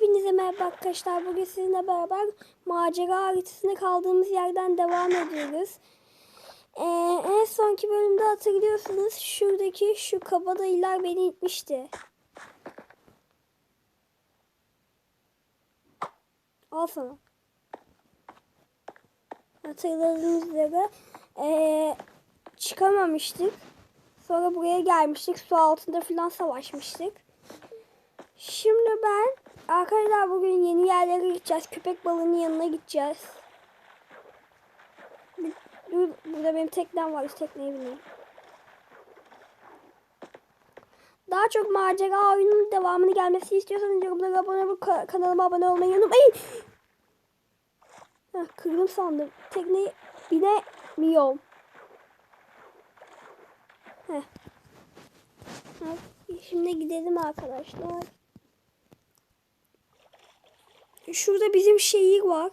Hepinize merhaba arkadaşlar. Bugün sizinle beraber macera haritasına kaldığımız yerden devam ediyoruz. Ee, en sonki bölümde hatırlıyorsunuz şuradaki şu kabadayılar beni itmişti. Al sana. Hatırladığınız üzere ee, çıkamamıştık. Sonra buraya gelmiştik. Su altında falan savaşmıştık. Şimdi ben arkadaşlar bugün yeni yerlere gideceğiz. Köpek balığının yanına gideceğiz. Burada benim teknem var. Tekneye bineyim. Daha çok macera oyunun devamını gelmesini istiyorsanız yorumlara abone olup ka- kanalıma abone olmayı unutmayın. Heh, kırdım sandım. Tekneye binemiyorum. Heh. Heh, Şimdi gidelim arkadaşlar. Şurada bizim şehir var.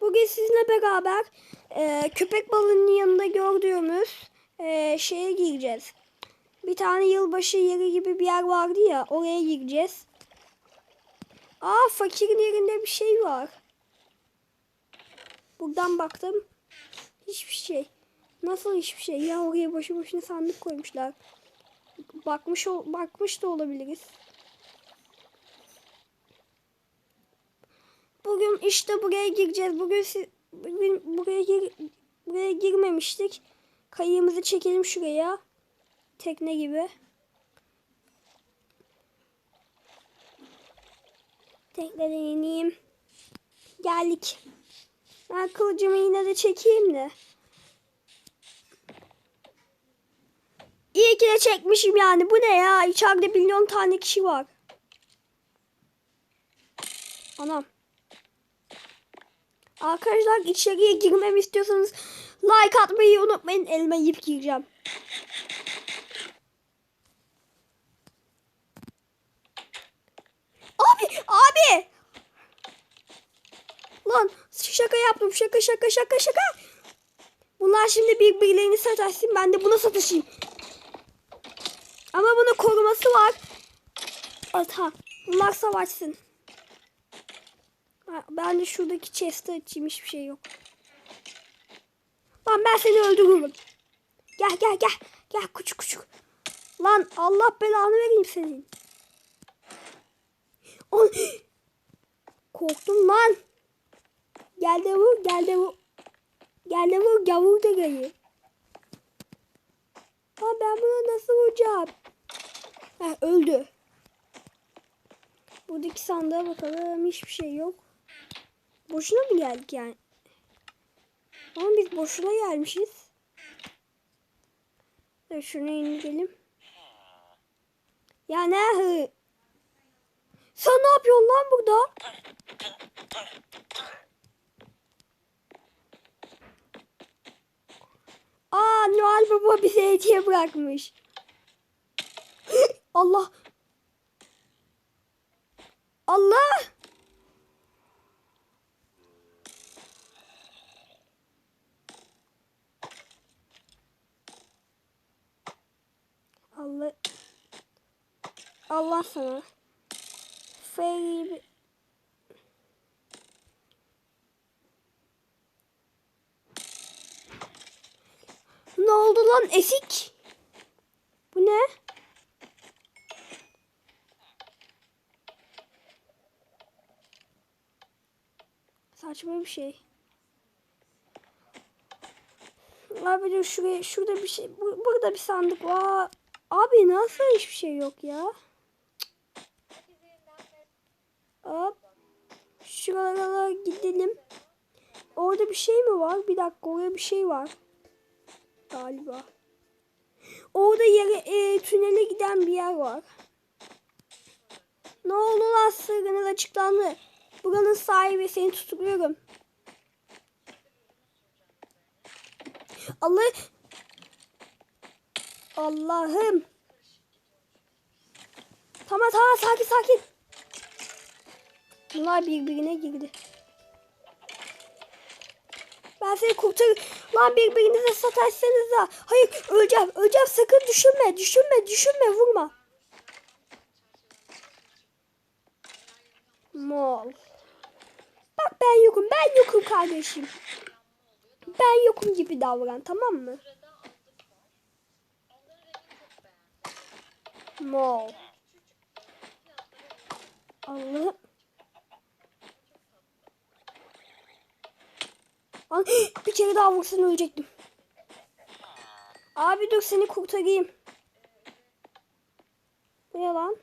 Bugün sizinle beraber e, köpek balığının yanında gördüğümüz e, şeye gireceğiz. Bir tane yılbaşı yeri gibi bir yer vardı ya oraya gireceğiz. Aa fakirin yerinde bir şey var. Buradan baktım. Hiçbir şey. Nasıl hiçbir şey? Ya oraya boşu boşuna sandık koymuşlar. Bakmış bakmış da olabiliriz. Bugün işte buraya gireceğiz. Bugün, bugün buraya gir, buraya girmemiştik. Kayığımızı çekelim şuraya. Tekne gibi. Tekneden ineyim. Geldik. Ben kılıcımı yine de çekeyim de. İyi ki de çekmişim yani. Bu ne ya? İçeride milyon tane kişi var. Anam. Arkadaşlar içeriye girmemi istiyorsanız like atmayı unutmayın. Elime yiyip gireceğim. Abi abi. Lan şaka yaptım şaka şaka şaka şaka. Bunlar şimdi birbirlerini sataşsın ben de buna sataşayım. Ama bunun koruması var. Ata. Bunlar savaşsın. Ben de şuradaki chest'i açayım hiçbir şey yok. Lan ben seni öldürürüm. Gel gel gel. Gel küçük küçük. Lan Allah belanı vereyim senin. Korktum lan. Gel de vur gel de vur. Gel de vur gavur da gayı. Ha ben bunu nasıl vuracağım? Heh, öldü. Buradaki sandığa bakalım. Hiçbir şey yok. Boşuna mı geldik yani? Ama biz boşuna gelmişiz. Dur şunu indirelim. Ya ne hı? Sen ne yapıyorsun lan burada? Aa Noel Baba bize hediye bırakmış. Allah. Allah. Feybi. Ne oldu lan esik? Bu ne? Saçma bir şey. Abi dur şuraya, şurada bir şey, bu- burada bir sandık var. Abi nasıl hiçbir şey yok ya? Hop. Şuralara gidelim. Orada bir şey mi var? Bir dakika orada bir şey var. Galiba. Orada yere, e, tünele giden bir yer var. Ne oldu lan sırrınız açıklandı. Buranın sahibi seni tutukluyorum. Allah Allah'ım. Tamam tamam sakin sakin. Bunlar birbirine girdi. Ben seni kurtar... Lan birbirinize sataşsanız da. Hayır öleceğim öleceğim sakın düşünme düşünme düşünme vurma. Mol. Bak ben yokum. Ben yokum kardeşim. Ben yokum gibi davran tamam mı? Mol. Allah'ım. Lan bir kere daha vursan ölecektim. Abi dur seni kurtarayım. Ne lan?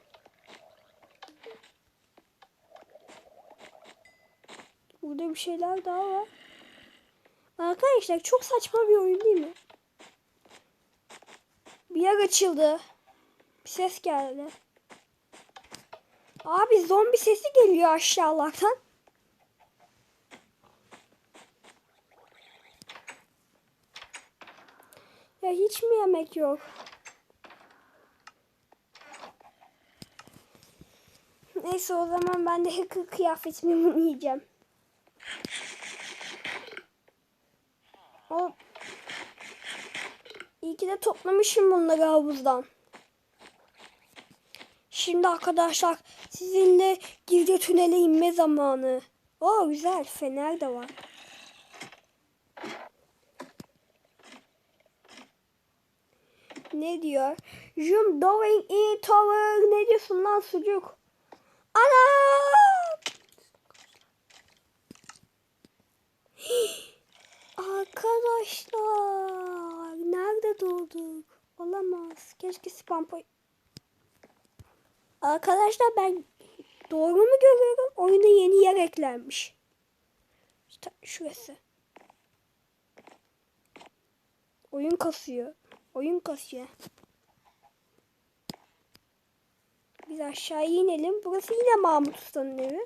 Burada bir şeyler daha var. Arkadaşlar çok saçma bir oyun değil mi? Bir yer açıldı. Bir ses geldi. Abi zombi sesi geliyor aşağılardan. Hiç mi yemek yok? Neyse o zaman ben de hacker kıyafetimi bunu yiyeceğim. Hop. İyi ki de toplamışım bunları havuzdan. Şimdi arkadaşlar sizinle gizli tünele inme zamanı. Oo güzel fener de var. Ne diyor? Jum doing in tower. Ne diyorsun lan sucuk? Ana! Arkadaşlar nerede doğduk? Olamaz. Keşke spam point. Arkadaşlar ben doğru mu görüyorum? Oyuna yeni yer eklenmiş. İşte şurası. Oyun kasıyor. Oyun kasıyor. Biz aşağıya inelim. Burası yine Mahmut Usta'nın evi.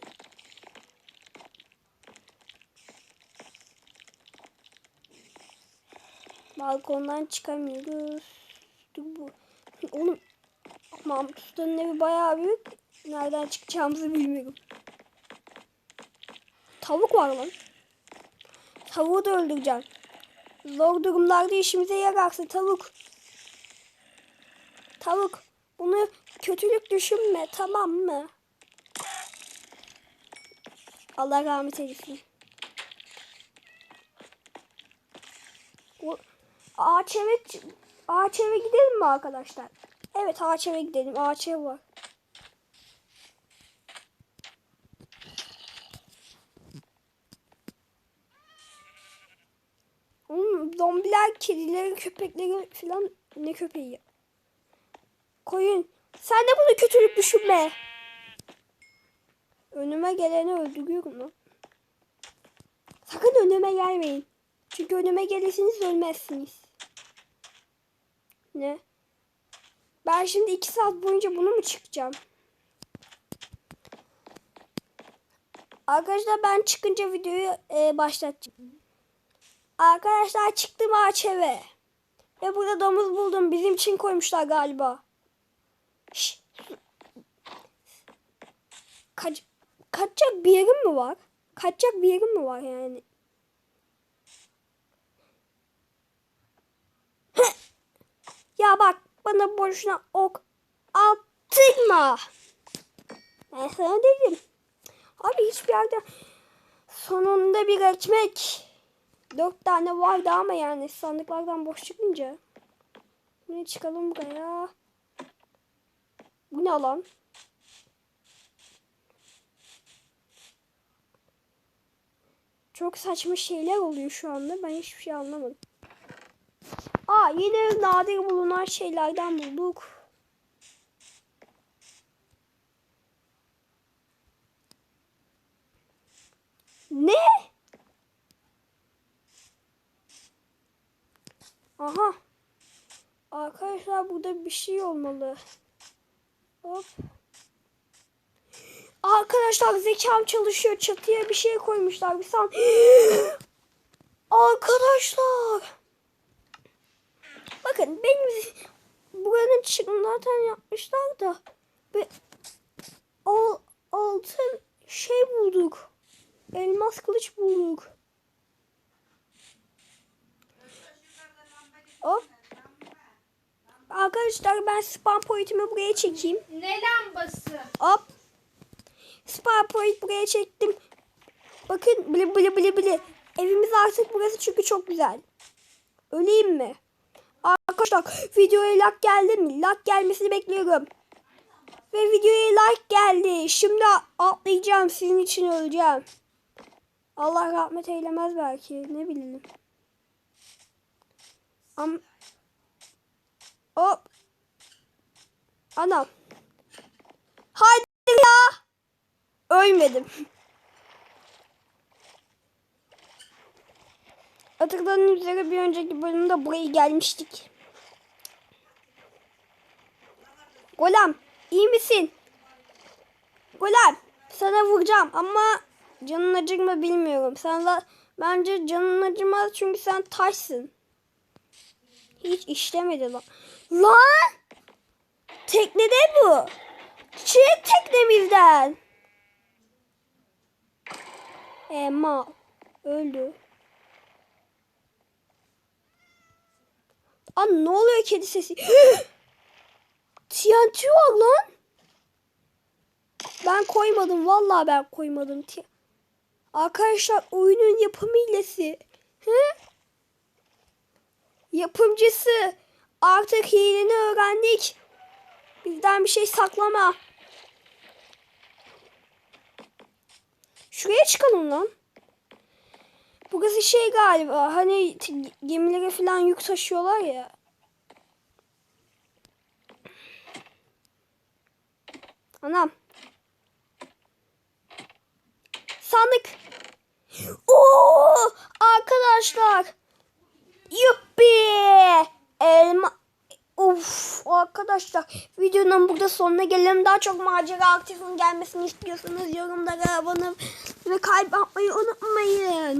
Balkondan çıkamıyoruz. Dur bu. Oğlum Mahmut Usta'nın evi bayağı büyük. Nereden çıkacağımızı bilmiyorum. Tavuk var lan. Tavuğu da öldüreceğim. Zor durumlarda işimize yararsa tavuk. Tavuk. Bunu kötülük düşünme tamam mı? Allah rahmet eylesin. Ağaç eve, ağaç eve gidelim mi arkadaşlar? Evet ağaç eve gidelim. Ağaç ev var. Oğlum, zombiler, kedileri, köpekleri falan ne köpeği? Koyun. Sen de bunu kötülük düşünme. Önüme geleni öldürüyorum. Sakın önüme gelmeyin. Çünkü önüme gelirsiniz ölmezsiniz. Ne? Ben şimdi iki saat boyunca bunu mu çıkacağım? Arkadaşlar ben çıkınca videoyu e, başlatacağım. Arkadaşlar çıktım ağaç eve. Ve burada domuz buldum. Bizim için koymuşlar galiba. Kaç, kaçacak bir yerim mi var? Kaçacak bir yerim mi var yani? Ya bak bana boşuna ok attırma. Ben sana dedim. Abi hiçbir yerde sonunda bir ekmek. Dört tane vardı ama yani sandıklardan boş çıkınca. Ne çıkalım buraya. Bu ne lan? Çok saçma şeyler oluyor şu anda. Ben hiçbir şey anlamadım. Aa yine nadir bulunan şeylerden bulduk. Ne? Aha. Arkadaşlar burada bir şey olmalı. Hop. Arkadaşlar zekam çalışıyor. Çatıya bir şey koymuşlar. Bir san. Arkadaşlar. Bakın benim buranın çıkını zaten yapmışlar da. Al, altın şey bulduk. Elmas kılıç bulduk. Hop. Arkadaşlar ben spam pointimi buraya çekeyim. Ne lambası? Hop. Spy point buraya çektim. Bakın bili bili bili bili. Evimiz artık burası çünkü çok güzel. Öleyim mi? Arkadaşlar videoya like geldi mi? Like gelmesini bekliyorum. Ve videoya like geldi. Şimdi atlayacağım. Sizin için öleceğim. Allah rahmet eylemez belki. Ne bileyim. Am Hop. Anam. Haydi ya. Ölmedim. Hatırladığınız üzere bir önceki bölümde buraya gelmiştik. Golem iyi misin? Golem sana vuracağım ama canın acır mı bilmiyorum. Sen bence canın acımaz çünkü sen taşsın. Hiç işlemedi lan. Lan! Teknede bu. Çek teknemizden. Emma öldü. An ne oluyor kedi sesi? TNT var lan. Ben koymadım. Vallahi ben koymadım. Arkadaşlar oyunun yapımı hilesi. Yapımcısı. Artık hileni öğrendik. Bizden bir şey saklama. Şuraya çıkalım lan. Burası şey galiba hani gemilere falan yük taşıyorlar ya. Anam. Sandık. Oo arkadaşlar. Yuppi. Elma. Uf arkadaşlar videonun burada sonuna gelelim. Daha çok macera aktifin gelmesini istiyorsanız yorumlara abone ve kalp atmayı unutmayın.